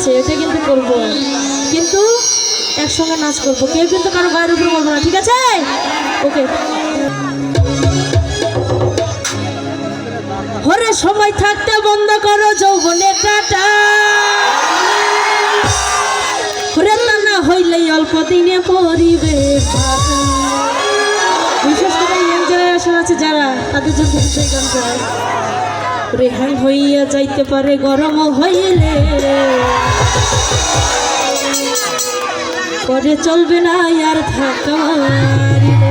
আছে, এটা কিন্তু করব। কিন্তু একসঙ্গে নাচ করব। কেউ কিন্তু কারও গায়ের উপর করব না, ঠিক আছে? ওকে হরে সময় থাকতে বন্ধ করো যৌবনের টাটা। হরে তা না হইলে অল্প দিনে পরিবে বিশেষ করে এনজয় আসা আছে যারা, তাদের জন্য গান রেহাই হইয়া যাইতে পারে গরম হইলে। পরে চলবে না আর থাকা মারিলে।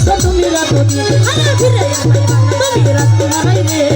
আচ্ছা, তুমি রাখো। আচ্ছা, তুমি রাখো হারাই রে।